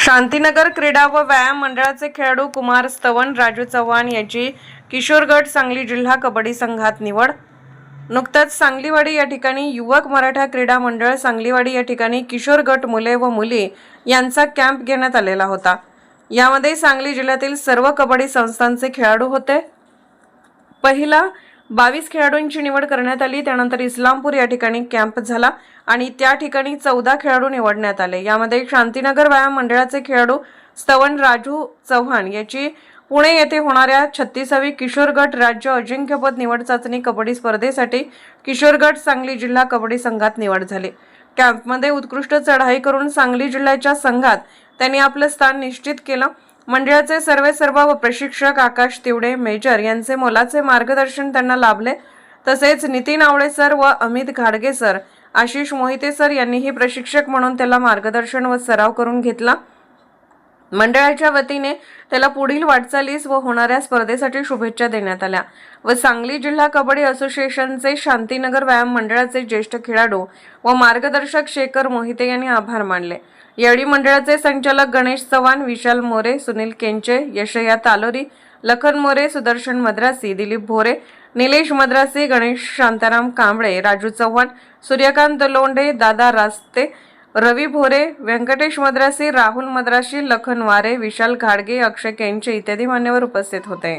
शांतीनगर क्रीडा व व्यायाम मंडळाचे खेळाडू कुमार स्तवन राजू चव्हाण याची किशोरगड सांगली जिल्हा कबड्डी संघात निवड. नुकताच सांगलीवाडी या ठिकाणी युवक मराठा क्रीडा मंडळ सांगलीवाडी या ठिकाणी किशोर गट मुले व मुली यांचा कॅम्प घेण्यात आलेला होता. यामध्ये सांगली जिल्ह्यातील सर्व कबड्डी संस्थांचे खेळाडू होते. पहिला बावीस खेळाडूंची निवड करण्यात आली. त्यानंतर इस्लामपूर या ठिकाणी कॅम्प झाला आणि त्या ठिकाणी चौदा खेळाडू निवडण्यात आले. यामध्ये शांतीनगर व्यायाम मंडळाचे खेळाडू स्तवन राजू चव्हाण याची पुणे येथे होणाऱ्या छत्तीसावी किशोर गट राज्य अजिंक्यपद निवड चाचणी कबड्डी स्पर्धेसाठी किशोर गट सांगली जिल्हा कबड्डी संघात निवड झाली. कॅम्पमध्ये उत्कृष्ट चढाई करून सांगली जिल्ह्याच्या संघात त्यांनी आपलं स्थान निश्चित केलं. मंडळाचे सर्वे सर्व व प्रशिक्षक आकाश तिवडे मेजर यांचे मोलाचे मार्गदर्शन त्यांना लाभले. तसेच नितीन आवळे सर व अमित घाडगे सर आशिष मोहिते सर यांनीही प्रशिक्षक म्हणून त्याला मार्गदर्शन व सराव करून घेतला. मंडळाच्या वतीने त्याला पुढील वाटचालीस व होणाऱ्या स्पर्धेसाठी शुभेच्छा देण्यात आल्या व सांगली जिल्हा कबड्डी असोसिएशनचे शांतीनगर व्यायाम मंडळाचे ज्येष्ठ खेळाडू व मार्गदर्शक शेखर मोहिते यांनी आभार मानले. यावेळी मंडळाचे संचालक गणेश चव्हाण विशाल मोरे सुनील केंचे यशया तालोरी लखन मोरे सुदर्शन मद्रासी दिलीप भोरे निलेश मद्रासी गणेश शांताराम कांबळे राजू चव्हाण सूर्यकांत लोंढे दादा रास्ते रवी भोरे व्यंकटेश मद्रासी राहुल मद्रासी लखन वारे विशाल घाडगे अक्षय केंचे इत्यादी मान्यवर उपस्थित होते.